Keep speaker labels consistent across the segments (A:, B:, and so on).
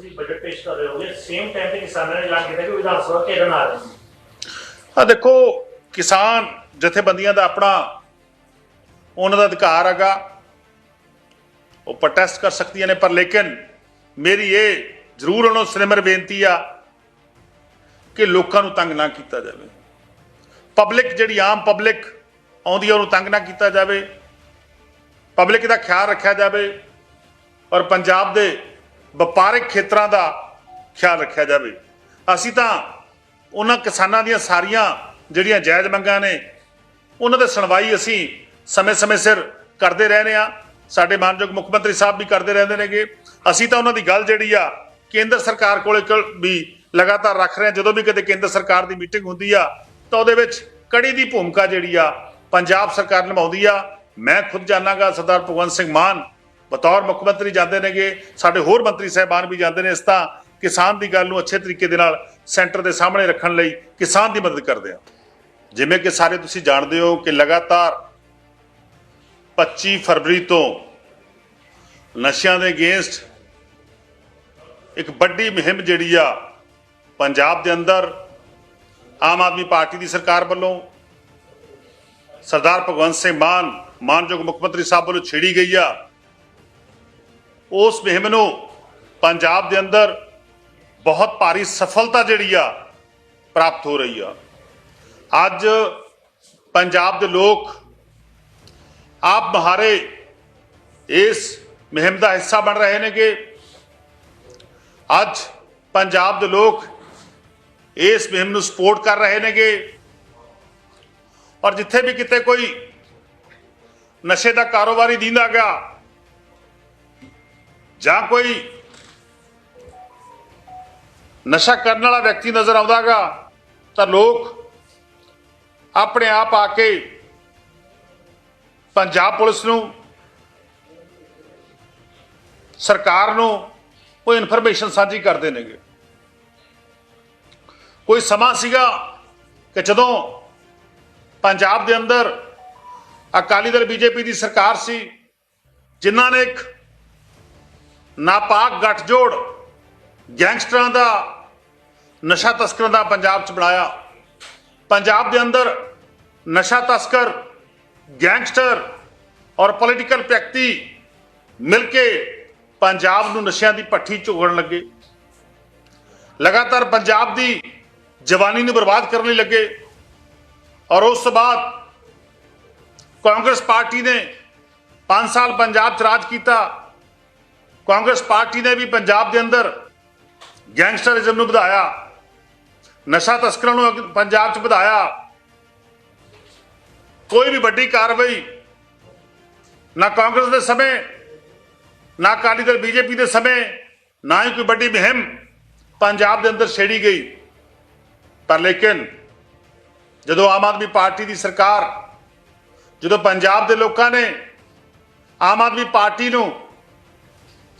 A: ਤੁਸੀਂ ਬਜਟ ਪੇਸ਼ ਕਰ ਰਹੇ ਹੋਗੇ ਸੇਮ ਟਾਈਮ ਤੇ ਕਿਸਾਨਾਂ ਨੇ ਐਲਾਨ ਕੀਤਾ ਕਿ ਵਿਧਾਨ ਸਭਾ ਘੇਰਨ ਆ ਰਹੇ
B: ਆ ਦੇਖੋ, ਕਿਸਾਨ ਜਥੇਬੰਦੀਆਂ ਦਾ ਆਪਣਾ ਉਹਨਾਂ ਦਾ ਅਧਿਕਾਰ ਹੈਗਾ। ਉਹ ਪ੍ਰੋਟੈਸਟ ਕਰ ਸਕਦੀਆਂ ਨੇ, ਪਰ ਲੇਕਿਨ ਮੇਰੀ ਇਹ ਜ਼ਰੂਰ ਉਹਨਾਂ ਨੂੰ ਸਿਨਮਰ ਬੇਨਤੀ ਆ ਕਿ ਲੋਕਾਂ ਨੂੰ ਤੰਗ ਨਾ ਕੀਤਾ ਜਾਵੇ। ਪਬਲਿਕ ਜਿਹੜੀ ਆਮ ਪਬਲਿਕ ਆਉਂਦੀ ਆ, ਉਹਨੂੰ ਤੰਗ ਨਾ ਕੀਤਾ ਜਾਵੇ। ਪਬਲਿਕ ਦਾ ਖਿਆਲ ਰੱਖਿਆ ਜਾਵੇ। ਔਰ ਪੰਜਾਬ ਦੇ ਵਪਾਰਕ ਖੇਤਰਾਂ ਦਾ ਖਿਆਲ ਰੱਖਿਆ ਜਾਵੇ। ਅਸੀਂ ਤਾਂ ਉਹਨਾਂ ਕਿਸਾਨਾਂ ਦੀਆਂ ਸਾਰੀਆਂ ਜਿਹੜੀਆਂ ਜਾਇਜ਼ ਮੰਗਾਂ ਨੇ, ਉਹਨਾਂ ਦੀ ਸੁਣਵਾਈ ਅਸੀਂ ਸਮੇਂ-ਸਮੇਂ ਸਿਰ ਕਰਦੇ ਰਹਿੰਦੇ ਆ ਸਾਡੇ ਮਾਨਯੋਗ ਮੁੱਖ ਮੰਤਰੀ ਸਾਹਿਬ ਵੀ ਕਰਦੇ ਰਹਿੰਦੇ ਨੇਗੇ। ਅਸੀਂ ਤਾਂ ਉਹਨਾਂ ਦੀ ਗੱਲ ਜਿਹੜੀ ਆ, ਕੇਂਦਰ ਸਰਕਾਰ ਕੋਲੇ ਕ- ਵੀ ਲਗਾਤਾਰ ਰੱਖ ਰਹੇ ਆ ਜਦੋਂ ਵੀ ਕਿਤੇ ਕੇਂਦਰ ਸਰਕਾਰ ਦੀ ਮੀਟਿੰਗ ਹੁੰਦੀ ਆ, ਤਾਂ ਉਹਦੇ ਵਿੱਚ ਕੜੀ ਦੀ ਭੂਮਿਕਾ ਜਿਹੜੀ ਆ, ਪੰਜਾਬ ਸਰਕਾਰ ਨਿਭਾਉਂਦੀ ਆ। ਮੈਂ ਖੁਦ ਜਾਣਾਗਾ ਸਰਦਾਰ ਭਗਵੰਤ ਸਿੰਘ ਮਾਨ ਬਤੌਰ ਮੁੱਖ ਮੰਤਰੀ ਜਾਂਦੇ ਨੇਗੇ, ਸਾਡੇ ਹੋਰ ਮੰਤਰੀ ਸਾਹਿਬਾਨ ਵੀ ਜਾਂਦੇ ਨੇ, ਇਸ ਤਾਂ ਕਿਸਾਨ ਦੀ ਗੱਲ ਨੂੰ ਅੱਛੇ ਤਰੀਕੇ ਦੇ ਨਾਲ ਸੈਂਟਰ ਦੇ ਸਾਹਮਣੇ ਰੱਖਣ ਲਈ ਕਿਸਾਨ ਦੀ ਮਦਦ ਕਰਦੇ ਆ। ਜਿਵੇਂ ਕਿ ਸਾਰੇ ਤੁਸੀਂ ਜਾਣਦੇ ਹੋ ਕਿ ਲਗਾਤਾਰ 25 ਫਰਵਰੀ ਤੋਂ ਨਸ਼ਿਆਂ ਦੇ ਅਗੇਂਸਟ ਇੱਕ ਵੱਡੀ ਮੁਹਿੰਮ ਜਿਹੜੀ ਆ, ਪੰਜਾਬ ਦੇ ਅੰਦਰ ਆਮ ਆਦਮੀ ਪਾਰਟੀ ਦੀ ਸਰਕਾਰ ਵੱਲੋਂ ਸਰਦਾਰ ਭਗਵੰਤ ਸਿੰਘ ਮਾਨ, ਮਾਨਯੋਗ ਮੁੱਖ ਮੰਤਰੀ ਸਾਹਿਬ ਵੱਲੋਂ ਛੇੜੀ ਗਈ ਆ। ਉਸ ਮੁਹਿੰਮ ਨੂੰ ਪੰਜਾਬ ਦੇ ਅੰਦਰ ਬਹੁਤ ਭਾਰੀ ਸਫਲਤਾ ਜਿਹੜੀ ਆ ਪ੍ਰਾਪਤ ਹੋ ਰਹੀ ਆ। ਅੱਜ ਪੰਜਾਬ ਦੇ ਲੋਕ ਆਪ ਮਹਾਰੇ ਇਸ ਮੁਹਿੰਮ ਦਾ ਹਿੱਸਾ ਬਣ ਰਹੇ ਨੇਗੇ। ਅੱਜ ਪੰਜਾਬ ਦੇ ਲੋਕ ਇਸ ਮੁਹਿੰਮ ਨੂੰ ਸਪੋਰਟ ਕਰ ਰਹੇ ਨੇਗੇ। ਔਰ ਜਿੱਥੇ ਵੀ ਕਿਤੇ ਕੋਈ ਨਸ਼ੇ ਦਾ ਕਾਰੋਬਾਰੀ ਦੀਂਦਾਗਾ ਜਾਂ ਕੋਈ ਨਸ਼ਾ ਕਰਨ ਵਾਲਾ ਵਿਅਕਤੀ ਨਜ਼ਰ ਆਉਂਦਾਗਾ, ਤਾਂ ਲੋਕ ਆਪਣੇ ਆਪ ਆ ਕੇ ਪੰਜਾਬ ਪੁਲਿਸ ਨੂੰ, ਸਰਕਾਰ ਨੂੰ ਕੋਈ ਇਨਫੋਰਮੇਸ਼ਨ ਸਾਂਝੀ ਕਰਦੇ ਨੇਗੇ। ਕੋਈ ਸਮਾਂ ਸੀਗਾ ਕਿ ਜਦੋਂ ਪੰਜਾਬ ਦੇ ਅੰਦਰ ਅਕਾਲੀ ਦਲ, ਬੀਜੇਪੀ ਦੀ ਸਰਕਾਰ ਸੀ, ਜਿਨ੍ਹਾਂ ਨੇ ਇੱਕ ਨਾਪਾਕ ਗੱਠਜੋੜ ਗੈਂਗਸਟਰਾਂ ਦਾ ਨਸ਼ਾ ਤਸਕਰਾਂ ਦਾ ਪੰਜਾਬ 'ਚ ਬਣਾਇਆ। ਪੰਜਾਬ ਦੇ ਅੰਦਰ ਨਸ਼ਾ ਤਸਕਰ, ਗੈਂਗਸਟਰ ਔਰ ਪੋਲੀਟੀਕਲ ਵਿਅਕਤੀ ਮਿਲ ਕੇ ਪੰਜਾਬ ਨੂੰ ਨਸ਼ਿਆਂ ਦੀ ਪੱਠੀ ਝੋਗਣ ਲੱਗੇ। ਲਗਾਤਾਰ ਪੰਜਾਬ ਦੀ ਜਵਾਨੀ ਨੂੰ ਬਰਬਾਦ ਕਰਨ ਲਈ ਲੱਗੇ ਔਰ ਉਸ ਤੋਂ ਬਾਅਦ ਕਾਂਗਰਸ ਪਾਰਟੀ ਨੇ 5 ਸਾਲ ਪੰਜਾਬ 'ਚ ਰਾਜ ਕੀਤਾ। ਕਾਂਗਰਸ ਪਾਰਟੀ ਨੇ ਵੀ ਪੰਜਾਬ ਦੇ ਅੰਦਰ ਗੈਂਗਸਟਰਿਜ਼ਮ ਨੂੰ ਵਧਾਇਆ, ਨਸ਼ਾ ਤਸਕਰਾਂ ਨੂੰ ਅੱਗੇ ਪੰਜਾਬ 'ਚ ਵਧਾਇਆ। ਕੋਈ ਵੀ ਵੱਡੀ ਕਾਰਵਾਈ ਨਾ ਕਾਂਗਰਸ ਦੇ ਸਮੇਂ, ਨਾ ਅਕਾਲੀ ਦਲ ਬੀਜੇਪੀ ਦੇ ਸਮੇਂ, ਨਾ ਹੀ ਕੋਈ ਵੱਡੀ ਮੁਹਿੰਮ ਪੰਜਾਬ ਦੇ ਅੰਦਰ ਛੇੜੀ ਗਈ। ਪਰ ਲੇਕਿਨ ਜਦੋਂ ਆਮ ਆਦਮੀ ਪਾਰਟੀ ਦੀ ਸਰਕਾਰ, ਜਦੋਂ ਪੰਜਾਬ ਦੇ ਲੋਕਾਂ ਨੇ ਆਮ ਆਦਮੀ ਪਾਰਟੀ ਨੂੰ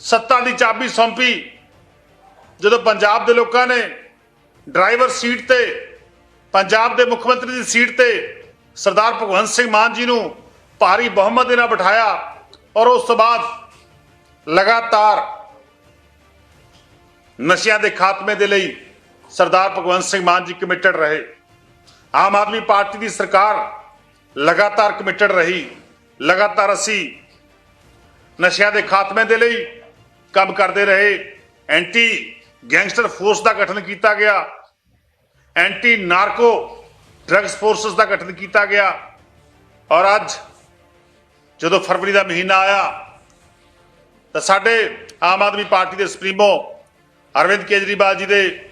B: ਸੱਤਾ ਦੀ ਚਾਬੀ ਸੌਂਪੀ। ਜਦੋਂ ਪੰਜਾਬ ਦੇ ਲੋਕਾਂ ਨੇ ਡਰਾਈਵਰ ਸੀਟ ਤੇ, ਪੰਜਾਬ ਦੇ ਮੁੱਖ ਮੰਤਰੀ ਦੀ ਸੀਟ ਤੇ ਸਰਦਾਰ ਭਗਵੰਤ ਸਿੰਘ ਮਾਨ ਜੀ ਨੂੰ ਭਾਰੀ ਬਹੁਮਤ ਦੇ ਨਾਲ ਬਿਠਾਇਆ ਔਰ ਉਸ ਤੋਂ ਬਾਅਦ ਲਗਾਤਾਰ ਨਸ਼ਿਆਂ ਦੇ ਖਾਤਮੇ ਦੇ ਲਈ ਸਰਦਾਰ ਭਗਵੰਤ ਸਿੰਘ ਮਾਨ ਜੀ ਕਮਿਟਡ ਰਹੇ। ਆਮ ਆਦਮੀ ਪਾਰਟੀ ਦੀ ਸਰਕਾਰ ਲਗਾਤਾਰ ਕਮਿਟਡ ਰਹੀ। ਲਗਾਤਾਰ ਅਸੀਂ ਨਸ਼ਿਆਂ ਦੇ ਖਾਤਮੇ ਦੇ ਲਈ ਕੰਮ ਕਰਦੇ ਰਹੇ। ਐਂਟੀ ਗੈਂਗਸਟਰ ਫੋਰਸ ਦਾ ਗਠਨ ਕੀਤਾ ਗਿਆ। ਐਂਟੀ ਨਾਰਕੋ ਡਰੱਗਸ ਫੋਰਸਸ ਦਾ ਗਠਨ ਕੀਤਾ ਗਿਆ। ਔਰ ਅੱਜ ਜਦੋਂ ਫਰਵਰੀ ਦਾ ਮਹੀਨਾ ਆਇਆ, ਤਾਂ ਸਾਡੇ ਆਮ ਆਦਮੀ ਪਾਰਟੀ ਦੇ ਸੁਪਰੀਮੋ ਅਰਵਿੰਦ ਕੇਜਰੀਵਾਲ ਜੀ ਦੇ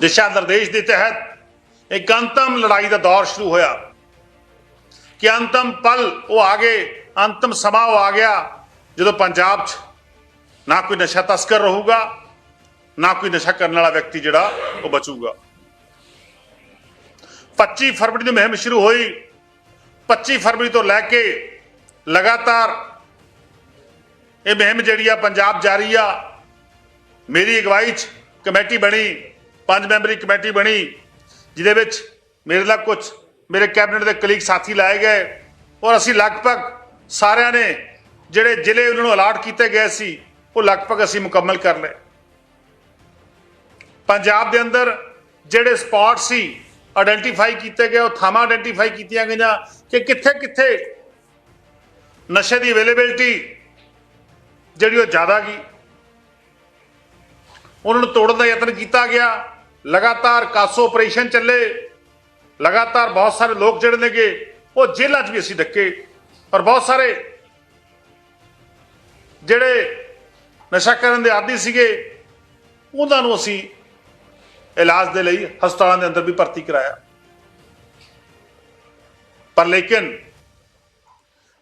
B: ਦਿਸ਼ਾ ਨਿਰਦੇਸ਼ ਦੇ ਤਹਿਤ ਇੱਕ ਅੰਤਮ ਲੜਾਈ ਦਾ ਦੌਰ ਸ਼ੁਰੂ ਹੋਇਆ। ਕਿ ਅੰਤਮ ਪਲ ਉਹ ਆ ਗਏ, ਅੰਤਮ ਸਮਾਂ ਉਹ ਆ ਗਿਆ। ਜਦੋਂ ਪੰਜਾਬ 'ਚ ਨਾ ਕੋਈ ਨਸ਼ਾ ਤਸਕਰ ਰਹੂਗਾ, ਨਾ ਕੋਈ ਨਸ਼ਾ ਕਰਨ ਵਾਲਾ ਵਿਅਕਤੀ ਜਿਹੜਾ, ਉਹ ਬਚੂਗਾ। 25 ਫਰਵਰੀ ਨੂੰ ਮੁਹਿੰਮ ਸ਼ੁਰੂ ਹੋਈ। 25 ਫਰਵਰੀ ਤੋਂ ਲੈ ਕੇ ਲਗਾਤਾਰ ਇਹ ਮੁਹਿੰਮ ਜਿਹੜੀ ਆ ਪੰਜਾਬ ਜਾਰੀ ਆ। ਮੇਰੀ ਅਗਵਾਈ 'ਚ ਕਮੇਟੀ ਬਣੀ, ਪੰਜ ਮੈਂਬਰੀ ਕਮੇਟੀ ਬਣੀ, ਜਿਹਦੇ ਵਿੱਚ ਮੇਰੇ ਨਾਲ ਕੁਝ ਮੇਰੇ ਕੈਬਨਿਟ ਦੇ ਕਲੀਗ ਸਾਥੀ ਲਾਏ ਗਏ ਔਰ ਅਸੀਂ ਲਗਭਗ ਸਾਰਿਆਂ ਨੇ ਜਿਹੜੇ ਜ਼ਿਲ੍ਹੇ ਉਹਨਾਂ ਨੂੰ ਅਲਾਟ ਕੀਤੇ ਗਏ ਸੀ, ਉਹ ਲਗਭਗ ਅਸੀਂ ਮੁਕੰਮਲ ਕਰ ਲਏ। ਪੰਜਾਬ ਦੇ ਅੰਦਰ ਜਿਹੜੇ ਸਪੌਟ ਸੀ ਆਇਡੈਂਟੀਫਾਈ ਕੀਤੇ ਗਏ, ਉਹ ਥਾਵਾਂ ਆਇਡੈਂਟੀਫਾਈ ਕੀਤੀਆਂ ਗਈਆਂ ਕਿ ਕਿੱਥੇ ਕਿੱਥੇ ਨਸ਼ੇ ਦੀ ਅਵੇਲੇਬਿਲਟੀ ਜਿਹੜੀ ਉਹ ਜ਼ਿਆਦਾ ਗਈ। ਉਹਨਾਂ ਨੂੰ ਤੋੜਨ ਦਾ ਯਤਨ ਕੀਤਾ ਗਿਆ। ਲਗਾਤਾਰ ਕਾਸੋ ਆਪਰੇਸ਼ਨ ਚੱਲੇ। ਲਗਾਤਾਰ ਬਹੁਤ ਸਾਰੇ ਲੋਕ ਜਿਹੜੇ ਨੇਗੇ, ਉਹ ਜੇਲ੍ਹਾਂ 'ਚ ਵੀ ਅਸੀਂ ਡੱਕੇ ਔਰ ਬਹੁਤ ਸਾਰੇ ਜਿਹੜੇ ਨਸ਼ਾ ਕਰਨ ਦੇ ਆਦੀ ਸੀਗੇ, ਉਹਨਾਂ ਨੂੰ ਅਸੀਂ ਇਲਾਜ ਦੇ ਲਈ ਹਸਪਤਾਲਾਂ ਦੇ ਅੰਦਰ ਵੀ ਭਰਤੀ ਕਰਾਇਆ। ਪਰ ਲੇਕਿਨ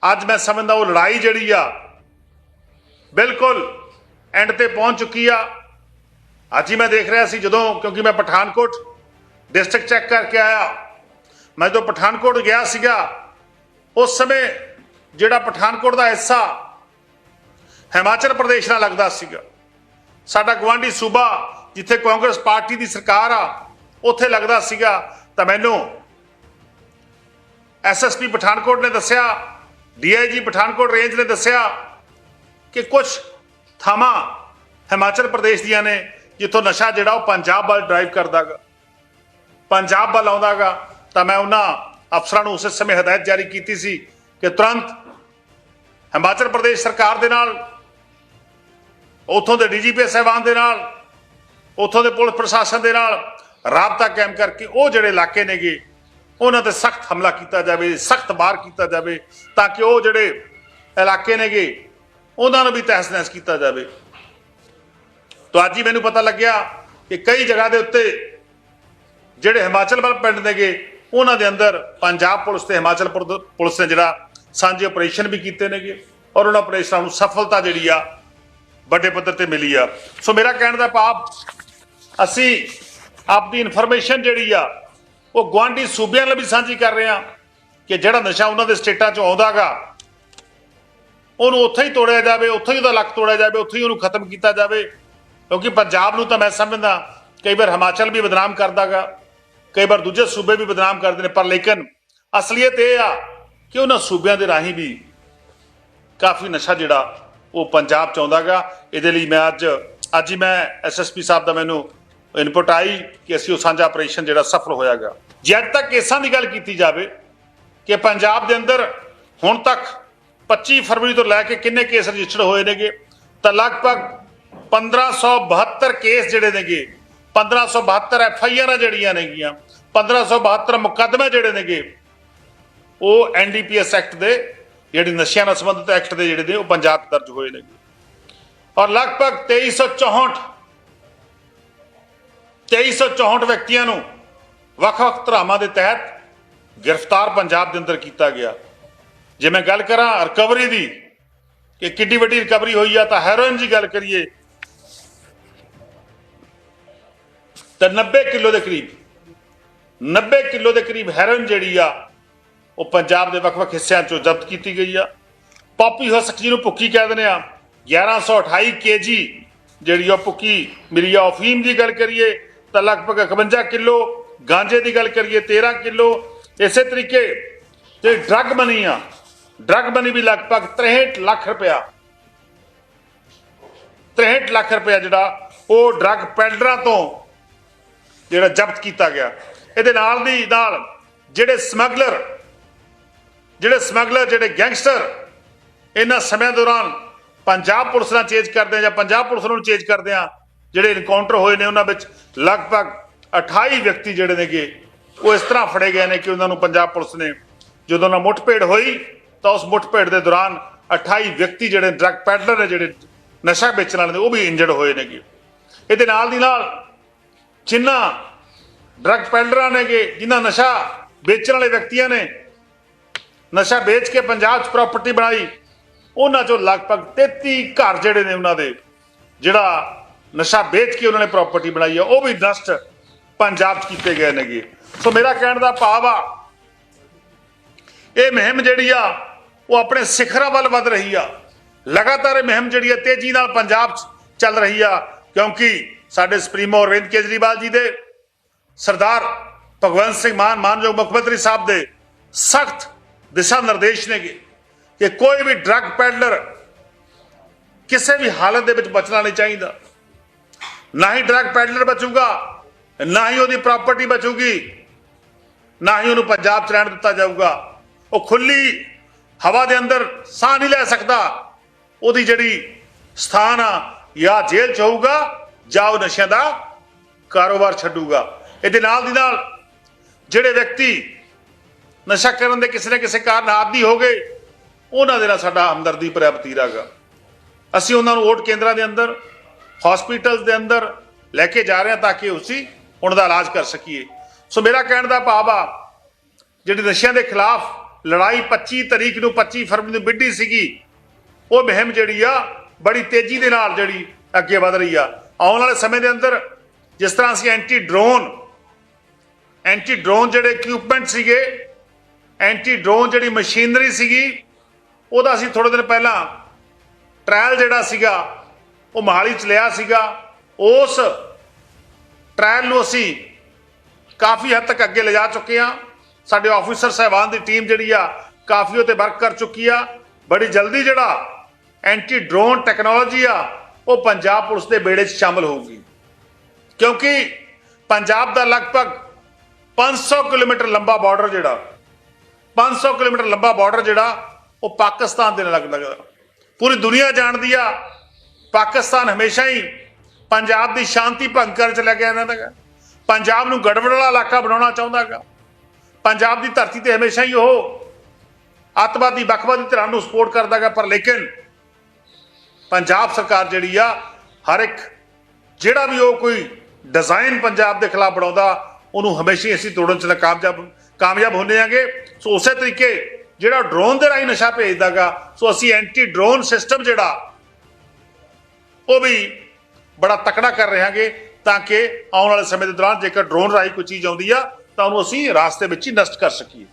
B: ਅੱਜ ਮੈਂ ਸਮਝਦਾ ਉਹ ਲੜਾਈ ਜਿਹੜੀ ਆ, ਬਿਲਕੁਲ ਐਂਡ ਤੇ ਪਹੁੰਚ ਚੁੱਕੀ ਆ। ਅੱਜ ਹੀ ਮੈਂ ਦੇਖ ਰਿਹਾ ਸੀ ਜਦੋਂ, ਕਿਉਂਕਿ ਮੈਂ ਪਠਾਨਕੋਟ ਡਿਸਟ੍ਰਿਕਟ ਚੈੱਕ ਕਰਕੇ ਆਇਆ, ਮੈਂ ਜਦੋਂ ਪਠਾਨਕੋਟ ਗਿਆ ਸੀਗਾ, ਉਸ ਸਮੇਂ ਜਿਹੜਾ ਪਠਾਨਕੋਟ ਦਾ ਹਿੱਸਾ ਹਿਮਾਚਲ ਪ੍ਰਦੇਸ਼ ਨਾਲ ਲੱਗਦਾ ਸੀਗਾ। ਸਾਡਾ ਗਵਾਂਢੀ ਸੂਬਾ, ਜਿੱਥੇ ਕਾਂਗਰਸ ਪਾਰਟੀ ਦੀ ਸਰਕਾਰ ਆ, ਉੱਥੇ ਲੱਗਦਾ ਸੀਗਾ। ਤਾਂ ਮੈਨੂੰ ਐਸਐਸਪੀ ਪਠਾਨਕੋਟ ਨੇ ਦੱਸਿਆ ਡੀਆਈਜੀ ਪਠਾਨਕੋਟ ਰੇਂਜ ਨੇ ਦੱਸਿਆ ਕਿ ਕੁਝ ਥਾਵਾਂ ਹਿਮਾਚਲ ਪ੍ਰਦੇਸ਼ ਦੀਆਂ ਨੇ, ਜਿੱਥੋਂ ਨਸ਼ਾ ਜਿਹੜਾ ਉਹ ਪੰਜਾਬ ਵੱਲ ਡਰਾਈਵ ਕਰਦਾਗਾ। ਪੰਜਾਬ ਵੱਲ ਆਉਂਦਾਗਾ। ਤਾਂ ਮੈਂ ਉਹਨਾਂ ਅਫਸਰਾਂ ਨੂੰ ਉਸੇ ਸਮੇਂ ਹਦਾਇਤ ਜਾਰੀ ਕੀਤੀ ਸੀ ਕਿ ਤੁਰੰਤ ਹਿਮਾਚਲ ਪ੍ਰਦੇਸ਼ ਸਰਕਾਰ ਦੇ ਨਾਲ ਉੱਥੋਂ ਦੇ ਡੀਜੀਪੀ ਸਾਹਿਬਾਨ ਦੇ ਨਾਲ, ਉੱਥੋਂ ਦੇ ਪੁਲਿਸ ਪ੍ਰਸ਼ਾਸਨ ਦੇ ਨਾਲ ਰਾਬਤਾ ਕਾਇਮ ਕਰਕੇ ਉਹ ਜਿਹੜੇ ਇਲਾਕੇ ਨੇਗੇ, ਉਹਨਾਂ ਤੇ ਸਖਤ ਹਮਲਾ ਕੀਤਾ ਜਾਵੇ, ਸਖਤ ਬਾਹਰ ਕੀਤਾ ਜਾਵੇ, ਤਾਂ ਕਿ ਉਹ ਜਿਹੜੇ ਇਲਾਕੇ ਨੇਗੇ, ਉਹਨਾਂ ਨੂੰ ਵੀ ਤਹਿਸ ਨਹਿਸ ਕੀਤਾ ਜਾਵੇ। ਤਾਂ ਅੱਜ ਹੀ ਮੈਨੂੰ ਪਤਾ ਲੱਗਿਆ ਕਿ ਕਈ ਜਗ੍ਹਾ ਦੇ ਉੱਤੇ ਜਿਹੜੇ ਹਿਮਾਚਲ ਵੱਲ ਪਿੰਡ ਨੇਗੇ, ਉਹਨਾਂ ਦੇ ਅੰਦਰ ਪੰਜਾਬ ਪੁਲਿਸ ਤੇ ਹਿਮਾਚਲ ਪੁਰ- ਪੁਲਿਸ ਨੇ ਜਿਹੜਾ ਸਾਂਝੇ ਆਪਰੇਸ਼ਨ ਵੀ ਕੀਤੇ ਨੇਗੇ, ਔਰ ਉਹਨਾਂ ਆਪਰੇਸ਼ਨਾਂ ਨੂੰ ਸਫਲਤਾ ਜਿਹੜੀ ਆ ਵੱਡੇ ਪੱਧਰ ਤੇ ਮਿਲੀ ਆ। ਸੋ ਮੇਰਾ ਕਹਿਣ ਦਾ ਭਾਵ, ਅਸੀਂ ਆਪਦੀ ਇਨਫੋਰਮੇਸ਼ਨ ਜਿਹੜੀ ਆ, ਉਹ ਗਵਾਂਢੀ ਸੂਬਿਆਂ ਨਾਲ ਵੀ ਸਾਂਝੀ ਕਰ ਰਹੇ ਆ ਕਿ ਜਿਹੜਾ ਨਸ਼ਾ ਉਹਨਾਂ ਦੇ ਸਟੇਟਾਂ 'ਚੋਂ ਆਉਂਦਾਗਾ, ਉਹਨੂੰ ਉੱਥੇ ਹੀ ਤੋੜਿਆ ਜਾਵੇ, ਉੱਥੇ ਹੀ ਉਹਦਾ ਲੱਕ ਤੋੜਿਆ ਜਾਵੇ, ਉੱਥੇ ਹੀ ਉਹਨੂੰ ਖਤਮ ਕੀਤਾ ਜਾਵੇ। ਕਿਉਂਕਿ ਪੰਜਾਬ ਨੂੰ ਤਾਂ ਮੈਂ ਸਮਝਦਾ, ਕਈ ਵਾਰ ਹਿਮਾਚਲ ਵੀ ਬਦਨਾਮ ਕਰਦਾਗਾ, ਕਈ ਵਾਰ ਦੂਜੇ ਸੂਬੇ ਵੀ ਬਦਨਾਮ ਕਰਦੇ ਨੇ, ਪਰ ਲੇਕਿਨ ਅਸਲੀਅਤ ਇਹ ਆ ਕਿ ਉਹਨਾਂ ਸੂਬਿਆਂ ਦੇ ਰਾਹੀਂ ਵੀ ਕਾਫੀ ਨਸ਼ਾ ਜਿਹੜਾ ਉਹ ਪੰਜਾਬ ਚ ਆਉਂਦਾਗਾ। ਇਹਦੇ ਲਈ ਮੈਂ ਅੱਜ ਅੱਜ ਹੀ ਮੈਂ ਐਸਐਸਪੀ ਸਾਹਿਬ ਦਾ ਮੈਨੂੰ ਇਨਪੁਟ ਆਈ ਕਿ ਅਸੀਂ ਉਹ ਸਾਂਝਾ ਆਪਰੇਸ਼ਨ ਜਿਹੜਾ ਸਫਲ ਹੋਇਆਗਾ। ਜੇ ਅੱਜ ਤੱਕ ਕੇਸਾਂ ਦੀ ਗੱਲ ਕੀਤੀ ਜਾਵੇ ਕਿ ਪੰਜਾਬ ਦੇ ਅੰਦਰ ਹੁਣ ਤੱਕ 25 ਫਰਵਰੀ ਤੋਂ ਲੈ ਕੇ ਕਿੰਨੇ ਕੇਸ ਰਜਿਸਟਰ ਹੋਏ ਨੇਗੇ, ਤਾਂ ਲਗਭਗ 1572 ਕੇਸ ਜਿਹੜੇ ਨੇਗੇ 1572 ਐਫ ਆਈ ਆਰਾਂ ਜਿਹੜੀਆਂ ਨੇਗੀਆਂ 1572 ਮੁਕੱਦਮੇ ਜਿਹੜੇ ਨੇਗੇ, ਉਹ ਐਨਡੀਪੀਐਸ ਐਕਟ ਦੇ ਜਿਹੜੇ ਨਸ਼ਿਆਂ ਨਾਲ ਸੰਬੰਧਿਤ ਐਕਟ ਦੇ ਜਿਹੜੇ ਨੇ, ਉਹ ਪੰਜਾਬ ਦਰਜ ਹੋਏ ਨੇਗੇ ਔਰ ਲਗਭਗ 2364 2364 ਵਿਅਕਤੀਆਂ ਨੂੰ ਵੱਖ-ਵੱਖ ਧਰਾਵਾਂ ਦੇ ਤਹਿਤ ਗ੍ਰਿਫਤਾਰ ਪੰਜਾਬ ਦੇ ਅੰਦਰ ਕੀਤਾ ਗਿਆ। ਜੇ ਮੈਂ ਗੱਲ ਕਰਾਂ ਰਿਕਵਰੀ ਦੀ, ਕਿ ਕਿੱਡੀ ਵੱਡੀ ਰਿਕਵਰੀ ਹੋਈ ਆ, ਤਾਂ ਹੈਰੋਇਨ ਦੀ ਗੱਲ ਕਰੀਏ, ਤਾਂ 90 ਕਿਲੋ ਦੇ ਕਰੀਬ 90 ਕਿਲੋ ਦੇ ਕਰੀਬ ਹੈਰੋਇਨ ਜਿਹੜੀ ਆ ਉਹ ਪੰਜਾਬ ਦੇ ਵੱਖ-ਵੱਖ ਹਿੱਸਿਆਂ ਚੋਂ ਜ਼ਬਤ ਕੀਤੀ ਗਈ ਆ। ਪਾਪੀ ਹਸਕ ਨੂੰ ਭੁੱਕੀ ਕਹਿ ਦਿੰਦੇ ਆ 1128 ਕੇਜੀ ਜਿਹੜੀ ਆ ਭੁੱਕੀ ਮਿਲੀ ਆ। ਅਫੀਮ ਦੀ ਗੱਲ ਕਰੀਏ ਤਾਂ ਲਗਭਗ 51 ਕਿਲੋ, ਗਾਂਜੇ ਦੀ ਗੱਲ ਕਰੀਏ 13 ਕਿਲੋ। ਇਸੇ ਤਰੀਕੇ ਜਿਹੜੀ ਡਰੱਗ ਬਣੀ ਆ, ਡਰੱਗ ਬਣੀ ਵੀ ਲਗਭਗ 63 ਲੱਖ ਰੁਪਇਆ। 63 ਲੱਖ ਰੁਪਇਆ ਜਿਹੜਾ ਉਹ ਡਰੱਗ ਪੈਡਰਾਂ ਤੋਂ ਜਿਹੜਾ ਜ਼ਬਤ ਕੀਤਾ ਗਿਆ। ਇਹਦੇ ਨਾਲ ਦੀ ਨਾਲ ਜਿਹੜੇ ਸਮਗਲਰ ਜਿਹੜੇ ਸਮਗਲਰ, ਜਿਹੜੇ ਗੈਂਗਸਟਰ, ਇਹਨਾਂ ਸਮੇਂ ਦੌਰਾਨ ਪੰਜਾਬ ਪੁਲਿਸ ਨਾਲ ਚੇਜ ਕਰਦੇ ਆ ਜਾਂ ਪੰਜਾਬ ਪੁਲਿਸ ਨੂੰ ਚੇਜ ਕਰਦੇ ਆ, ਜਿਹੜੇ ਇਨਕਾਊਂਟਰ ਹੋਏ ਨੇ ਉਹਨਾਂ ਵਿੱਚ ਲਗਭਗ 28 ਵਿਅਕਤੀ ਜਿਹੜੇ ਨੇਗੇ, ਉਹ ਇਸ ਤਰ੍ਹਾਂ ਫੜੇ ਗਏ ਨੇ ਕਿ ਉਹਨਾਂ ਨੂੰ ਪੰਜਾਬ ਪੁਲਿਸ ਨੇ ਜਦੋਂ ਨਾ ਮੁੱਠਭੇੜ ਹੋਈ, ਤਾਂ ਉਸ ਮੁੱਠਭੇੜ ਦੇ ਦੌਰਾਨ 28 ਵਿਅਕਤੀ ਜਿਹੜੇ ਡਰੱਗ ਪੈਡਲਰ ਨੇ, ਜਿਹੜੇ ਨਸ਼ਾ ਵੇਚਣ ਵਾਲੇ ਨੇ, ਉਹ ਵੀ ਇੰਜਰਡ ਹੋਏ ਨੇਗੇ। ਇਹਦੇ ਨਾਲ ਦੀ ਨਾਲ ਜਿਨ੍ਹਾਂ ਡਰੱਗ ਪੈਡਲਰਾਂ ਨੇਗੇ ਜਿਨ੍ਹਾਂ ਨਸ਼ਾ ਵੇਚਣ ਵਾਲੇ ਵਿਅਕਤੀਆਂ ਨੇ ਨਸ਼ਾ ਵੇਚ ਕੇ ਪੰਜਾਬ 'ਚ ਪ੍ਰਾਪਰਟੀ ਬਣਾਈ, ਉਹਨਾਂ 'ਚੋਂ ਲਗਭਗ 33 ਘਰ ਜਿਹੜੇ ਨੇ ਉਹਨਾਂ ਦੇ, ਜਿਹੜਾ ਨਸ਼ਾ ਵੇਚ ਕੇ ਉਹਨਾਂ ਨੇ ਪ੍ਰਾਪਰਟੀ ਬਣਾਈ ਆ, ਉਹ ਵੀ ਨਸ਼ਟ ਪੰਜਾਬ 'ਚ ਕੀਤੇ ਗਏ ਨੇਗੇ। ਸੋ ਮੇਰਾ ਕਹਿਣ ਦਾ ਭਾਵ ਆ, ਇਹ ਮੁਹਿੰਮ ਜਿਹੜੀ ਆ, ਉਹ ਆਪਣੇ ਸਿਖਰਾਂ ਵੱਲ ਵੱਧ ਰਹੀ ਆ। ਲਗਾਤਾਰ ਇਹ ਮੁਹਿੰਮ ਜਿਹੜੀ ਆ, ਤੇਜ਼ੀ ਨਾਲ ਪੰਜਾਬ 'ਚ ਚੱਲ ਰਹੀ ਆ, ਕਿਉਂਕਿ ਸਾਡੇ ਸੁਪਰੀਮੋ ਅਰਵਿੰਦ ਕੇਜਰੀਵਾਲ ਜੀ ਦੇ, ਸਰਦਾਰ ਭਗਵੰਤ ਸਿੰਘ ਮਾਨ, ਮਾਨਯੋਗ ਮੁੱਖ ਮੰਤਰੀ ਸਾਹਿਬ ਦੇ, ਸਖਤ ਦਿਸ਼ਾ ਨਿਰਦੇਸ਼ ਨੇਗੇ ਕਿ ਕੋਈ ਵੀ ਡਰੱਗ ਪੈਡਲਰ ਕਿਸੇ ਵੀ ਹਾਲਤ ਦੇ ਵਿੱਚ ਬਚਣਾ ਨਹੀਂ ਚਾਹੀਦਾ। ਨਾ ਹੀ ਡਰੱਗ ਪੈਡਲਰ ਬਚੂਗਾ, ਨਾ ਹੀ ਉਹਦੀ ਪ੍ਰਾਪਰਟੀ ਬਚੂਗੀ, ਨਾ ਹੀ ਉਹਨੂੰ ਪੰਜਾਬ ਚ ਰਹਿਣ ਦਿੱਤਾ ਜਾਊਗਾ। ਉਹ ਖੁੱਲੀ ਹਵਾ ਦੇ ਅੰਦਰ ਸਾਹ ਨਹੀਂ ਲੈ ਸਕਦਾ। ਉਹਦੀ ਜਿਹੜੀ ਸਥਾਨ ਆ, ਜਾਂ ਜੇਲ੍ਹ ਚ ਹੋਊਗਾ, ਜਾਂ ਉਹ ਨਸ਼ਿਆਂ ਦਾ ਕਾਰੋਬਾਰ ਛੱਡੂਗਾ। ਇਹਦੇ ਨਾਲ ਦੀ ਨਾਲ ਜਿਹੜੇ ਵਿਅਕਤੀ ਨਸ਼ਾ ਕਰਨ ਦੇ ਕਿਸੇ ਨਾ ਕਿਸੇ ਕਾਰਨ ਆਦੀ ਹੋ ਗਏ। ਉਹਨਾਂ ਦੇ ਨਾਲ ਸਾਡਾ ਹਮਦਰਦੀ ਭਰਿਆ ਵਤੀਰਾ ਗਾ। ਅਸੀਂ ਉਹਨਾਂ ਨੂੰ ਵੋਟ ਕੇਂਦਰਾਂ ਦੇ ਅੰਦਰ ਹਸਪੀਟਲਸ ਦੇ ਅੰਦਰ ਲੈ ਕੇ ਜਾ ਰਹੇ ਹਾਂ ਤਾਂ ਕਿ ਉਸੀ ਉਹਨਾਂ ਦਾ ਇਲਾਜ ਕਰ ਸਕੀਏ। ਸੋ ਮੇਰਾ ਕਹਿਣ ਦਾ ਭਾਵ ਆ, ਜਿਹੜੀ ਨਸ਼ਿਆਂ ਦੇ ਖਿਲਾਫ ਲੜਾਈ 25 ਤਰੀਕ ਨੂੰ 25 ਫਰਵਰੀ ਨੂੰ ਵਿੱਢੀ ਸੀਗੀ, ਉਹ ਮੁਹਿੰਮ ਜਿਹੜੀ ਆ, ਬੜੀ ਤੇਜ਼ੀ ਦੇ ਨਾਲ ਜਿਹੜੀ ਅੱਗੇ ਵਧ ਰਹੀ ਆ। ਆਉਣ ਵਾਲੇ ਸਮੇਂ ਦੇ ਅੰਦਰ ਜਿਸ ਤਰ੍ਹਾਂ ਅਸੀਂ ਐਂਟੀ ਡਰੋਨ ਐਂਟੀ ਡਰੋਨ ਜਿਹੜੇ ਇਕਵਿਪਮੈਂਟ ਸੀਗੇ ਐਂਟੀ ਡਰੋਨ ਜਿਹੜੀ ਮਸ਼ੀਨਰੀ ਸੀਗੀ, ਉਹਦਾ ਅਸੀਂ ਥੋੜੇ ਦਿਨ ਪਹਿਲਾਂ ਟ੍ਰਾਇਲ ਜਿਹੜਾ ਸੀਗਾ, ਉਹ ਮਹਾਲੀ ਚ ਲਿਆ ਸੀਗਾ। ਉਸ ਟ੍ਰਾਇਲ ਨੂੰ ਅਸੀਂ ਕਾਫੀ ਹੱਦ ਤੱਕ ਅੱਗੇ ਲਿਜਾ ਚੁੱਕੇ ਆ ਸਾਡੇ ਆਫੀਸਰ ਸਾਹਿਬਾਨ ਦੀ ਟੀਮ ਜਿਹੜੀ ਆ, ਕਾਫੀ ਉਹ ਤੇ ਵਰਕ ਕਰ ਚੁੱਕੀ ਆ। ਬੜੀ ਜਲਦੀ ਜਿਹੜਾ ਐਂਟੀ ਡਰੋਨ ਟੈਕਨੋਲੋਜੀ ਆ, ਉਹ ਪੰਜਾਬ ਪੁਲਿਸ ਦੇ ਬੇੜੇ 'ਚ ਸ਼ਾਮਲ ਹੋਊਗੀ। ਕਿਉਂਕਿ ਪੰਜਾਬ ਦਾ ਲਗਭਗ 500 ਕਿਲੋਮੀਟਰ ਲੰਬਾ ਬਾਰਡਰ ਜਿਹੜਾ 500 ਕਿਲੋਮੀਟਰ ਲੰਬਾ ਬਾਰਡਰ ਜਿਹੜਾ, ਉਹ ਪਾਕਿਸਤਾਨ ਦੇ ਨਾਲ ਲੱਗਦਾ ਪੂਰੀ ਦੁਨੀਆ ਜਾਣਦੀ ਆ, ਪਾਕਿਸਤਾਨ ਹਮੇਸ਼ਾ ਹੀ ਪੰਜਾਬ ਦੀ ਸ਼ਾਂਤੀ ਭੰਗ ਕਰਨ ਚ ਲੱਗਿਆ ਇਹਨਾਂ ਦਾ ਪੰਜਾਬ ਨੂੰ ਗੜਬੜ ਵਾਲਾ ਇਲਾਕਾ ਬਣਾਉਣਾ ਚਾਹੁੰਦਾਗਾ ਪੰਜਾਬ ਦੀ ਧਰਤੀ ਤੇ ਹਮੇਸ਼ਾ ਹੀ ਉਹ ਅੱਤਵਾਦੀ, ਵੱਖਵਾਦੀ ਧਿਰਾਂ ਨੂੰ ਸਪੋਰਟ ਕਰਦਾਗਾ ਪਰ ਲੇਕਿਨ ਪੰਜਾਬ ਸਰਕਾਰ ਜਿਹੜੀ ਆ, ਹਰ ਇੱਕ ਜਿਹੜਾ ਵੀ ਉਹ ਕੋਈ ਡਿਜ਼ਾਈਨ ਪੰਜਾਬ ਦੇ ਖਿਲਾਫ ਬਣਾਉਂਦਾ, ਉਹਨੂੰ ਹਮੇਸ਼ਾ ਹੀ ਅਸੀਂ ਤੋੜਨ ਚ ਕਾਮਯਾਬ ਕਾਮਯਾਬ ਹੁੰਦੇ ਆਂਗੇ। ਸੋ ਉਸੇ ਤਰੀਕੇ ਜਿਹੜਾ ਡਰੋਨ ਦੇ ਰਾਹੀਂ ਨਸ਼ਾ ਭੇਜਦਾਗਾ, ਸੋ ਅਸੀਂ ਐਂਟੀ ਡਰੋਨ ਸਿਸਟਮ ਜਿਹੜਾ, ਉਹ ਵੀ ਬੜਾ ਤਕੜਾ ਕਰ ਰਹੇ ਹਾਂਗੇ ਤਾਂ ਕਿ ਆਉਣ ਵਾਲੇ ਸਮੇਂ ਦੇ ਦੌਰਾਨ ਜੇਕਰ ਡਰੋਨ ਰਾਹੀਂ ਕੋਈ ਚੀਜ਼ ਆਉਂਦੀ ਆ, ਤਾਂ ਉਹਨੂੰ ਅਸੀਂ ਰਾਸਤੇ ਵਿੱਚ ਹੀ ਨਸ਼ਟ ਕਰ ਸਕੀਏ।